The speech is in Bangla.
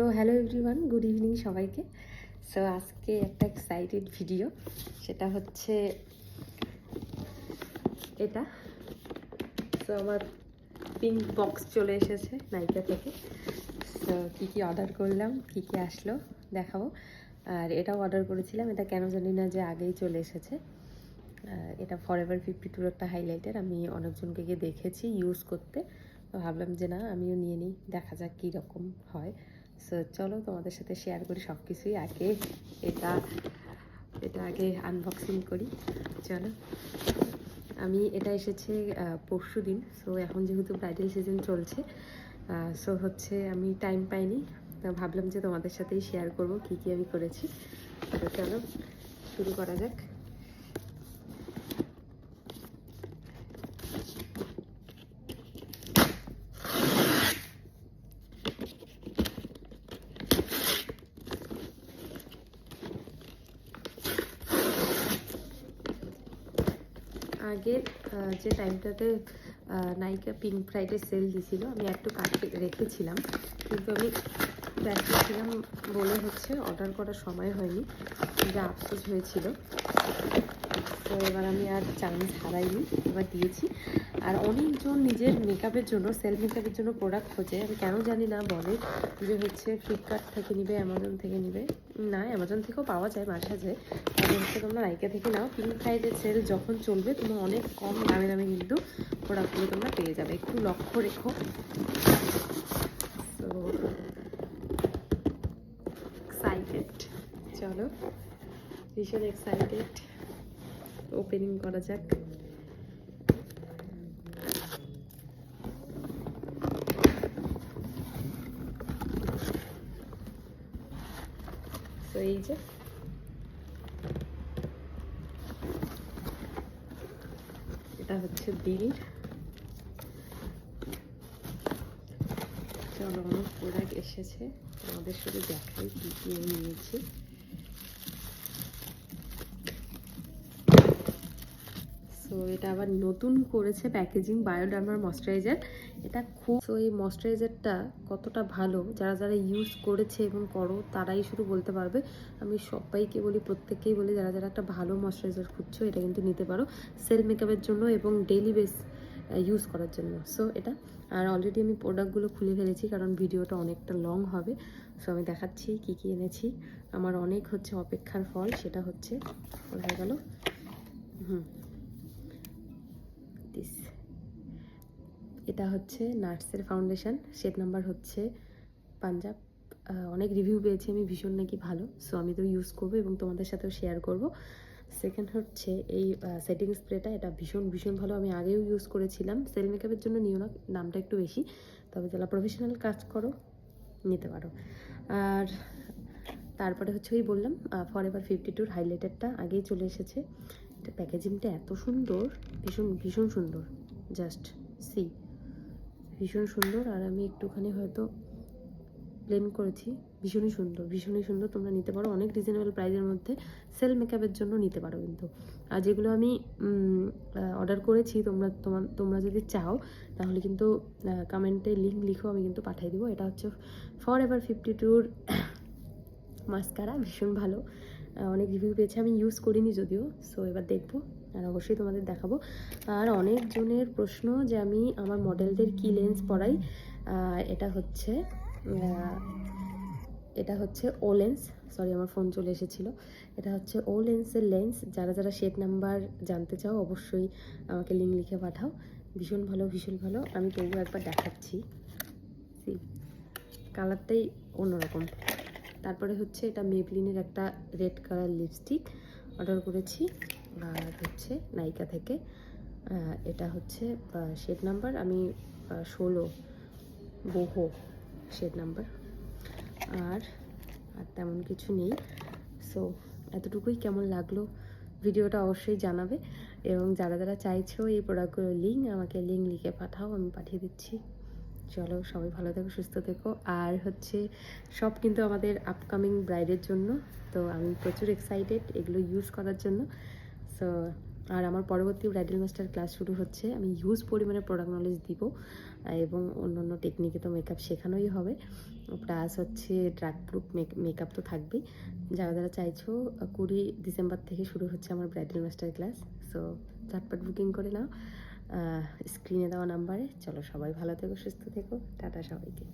So hello everyone good evening সবাইকে। সো আজকে একটা এক্সাইটেড ভিডিও সেটা হচ্ছে এটা। সো আমার পিঙ্ক বক্স চলে এসেছে নাইকা থেকে। সো কী কী অর্ডার করলাম, কী কী আসলো দেখাবো। আর এটাও অর্ডার করেছিলাম। এটা কেন জানি না যে আগেই চলে এসেছে। এটা ফর এভার ফিফটি টুর একটা হাইলাইটার আমি অনেকজনকে গিয়ে দেখেছি ইউজ করতে। তো ভাবলাম যে না, আমিও নিয়ে নিই। দেখা যাক কী রকম হয়। সো চলো তোমাদের সাথে শেয়ার করি সব কিছুই আগে। এটা এটা আগে আনবক্সিং করি। চলো। আমি, এটা এসেছে পরশু দিন। সো এখন যেহেতু ব্রাইডাল সিজন চলছে সো হচ্ছে আমি টাইম পাইনি। ভাবলাম যে তোমাদের সাথেই শেয়ার করব, কী কী আমি করেছি। তো চলো, শুরু করা যাক। আগে যে টাইমটাতে নাইকা পিঙ্ক ফ্রাইডে সেল দিছিল আমি একটু কাটতে রেখেছিলাম। কিন্তু আমি ব্যস্ত ছিলাম বলে হচ্ছে অর্ডার করার সময় হয়নি, যা আফসোস হয়েছিল। তো এবার আমি আর চান্স হারাইনি, এবার দিয়েছি। আর অনেকজন নিজের মেকআপের জন্য সেলফ মেকআপের জন্য প্রোডাক্ট খোঁজে। আমি কেন জানি না, বলে যে হচ্ছে ফ্লিপকার্ট থেকে নিবে অ্যামাজন থেকে নিবে। না অ্যামাজন থেকেও পাওয়া যায় মাঝে মাঝে হচ্ছে তোমরা নাইকা থেকে নাও পিঙ্ক ফ্রাইডে সেল যখন চলবে, তোমরা অনেক কম দামে দামে কিন্তু প্রোডাক্টগুলো তোমরা পেয়ে যাবে। একটু লক্ষ্য রেখো। তো এক্সাইটেড চলো। ভীষণ এক্সাইটেড ওপেনিং করা যাক। তো এই যে। এটা হচ্ছে বিল। চলো, অনেক প্রোডাক্ট এসেছে। আমাদের শুধু দেখাই কি কি নিয়েছি। সো এটা আবার নতুন করেছে প্যাকেজিং বায়োডার্মার ময়শ্চারাইজার এটা খুব সো এই ময়শ্চারাইজারটা কতটা ভালো? যারা যারা ইউজ করেছে এবং করো, তারাই শুধু বলতে পারবে। আমি সবাইকে বলি, প্রত্যেককেই বলি, যারা যারা একটা ভালো ময়শ্চারাইজার খুঁজছো, এটা কিন্তু নিতে পারো। সেল মেকআপের জন্য এবং ডেইলি বেস ইউজ করার জন্য। সো এটা আর অলরেডি আমি প্রোডাক্টগুলো খুলে ফেলেছি, কারণ ভিডিওটা অনেকটা লং হবে। সো আমি দেখাচ্ছি কি কি এনেছি। আমার অনেক হচ্ছে অপেক্ষার ফল, সেটা হচ্ছে হয়ে গেল? হুম। দিস এটা হচ্ছে নার্সের ফাউন্ডেশন শেড নাম্বার হচ্ছে পাঞ্জাব। অনেক রিভিউ পেয়েছি আমি, ভীষণ নাকি ভালো। সো আমি তো ইউজ করব এবং তোমাদের সাথেও শেয়ার করব। সেকেন্ড হচ্ছে এই সেটিং স্প্রেটা এটা ভীষণ ভীষণ ভালো। আমি আগেও ইউজ করেছিলাম। সেল মেকআপের জন্য নিও না দামটা একটু বেশি। তবে যারা প্রফেশনাল কাজ করো, নিতে পারো। আর তারপরে হচ্ছে ওই বললাম ফর এভার ফিফটি টুর হাইলাইটারটা আগেই চলে এসেছে। এটা প্যাকেজিংটা এত সুন্দর, ভীষণ ভীষণ সুন্দর। জাস্ট সি ভীষণ সুন্দর, আর আমি একটুখানি হয়তো প্লেন করেছি। ভীষণই সুন্দর ভীষণই সুন্দর। তোমরা নিতে পারো, অনেক রিজনেবল প্রাইসের মধ্যে সেল মেকআপের জন্য নিতে পারো কিন্তু। আর যেগুলো আমি অর্ডার করেছি, তোমরা, তোমার, তোমরা যদি চাও, তাহলে কিন্তু কমেন্টে লিঙ্ক লিখো, আমি কিন্তু পাঠিয়ে দিব। এটা হচ্ছে ফর এভার ফিফটি টুর মাস্কারা ভীষণ ভালো। অনেক রিভিউ পেয়েছে। আমি ইউজ করিনি যদিও সো এবার দেখব আর অবশ্যই তোমাদের দেখাবো। আর অনেকজনের প্রশ্ন যে আমি আমার মডেলদের কি লেন্স পরাই এটা হচ্ছে এটা হচ্ছে ও লেন্স সরি আমার ফোন চলে এসেছিল। এটা হচ্ছে ও লেন্সের লেন্স যারা যারা শেড নাম্বার জানতে চাও, অবশ্যই আমাকে লিঙ্ক লিখে পাঠাও। ভীষণ ভালো ভীষণ ভালো। আমি তবুও একবার দেখাচ্ছি। কালারটাই অন্যরকম। তারপরে হচ্ছে এটা মেবলিনের একটা রেড কালার লিপস্টিক অর্ডার করেছি। আর হচ্ছে নাইকা থেকে। এটা হচ্ছে শেড নাম্বার আমি ষোলো বহু শেড নাম্বার আর আর তেমন কিছু নেই। সো এতটুকুই কেমন লাগল ভিডিওটা অবশ্যই জানাবে। এবং যারা যারা চাইছো এই প্রোডাক্টগুলোর লিঙ্ক আমাকে লিঙ্ক লিখে পাঠাও, আমি পাঠিয়ে দিচ্ছি। চলো সবাই ভালো থেকো, সুস্থ থেকো। আর হচ্ছে, সব কিন্তু আমাদের আপকামিং ব্রাইডের জন্য। তো আমি প্রচুর এক্সাইটেড এগুলো ইউজ করার জন্য। সো আর আমার পরবর্তী ব্রাইডাল মাস্টার ক্লাস শুরু হচ্ছে। আমি হিউজ পরিমাণে প্রোডাক্ট নলেজ দিব। এবং অন্য অন্য টেকনিকে তো মেকআপ শেখানোই হবে। প্লাস হচ্ছে ড্রাগ প্রুফ মেকআপ তো থাকবেই। যারা যারা চাইছো, কুড়ি ডিসেম্বর থেকে শুরু হচ্ছে আমার ব্রাইডাল মাস্টার ক্লাস সো ঝটপট বুকিং করে নাও। স্ক্রিনে দেওয়া নাম্বারে চলো সবাই ভালো থেকো সুস্থ থেকো। টাটা সবাইকে।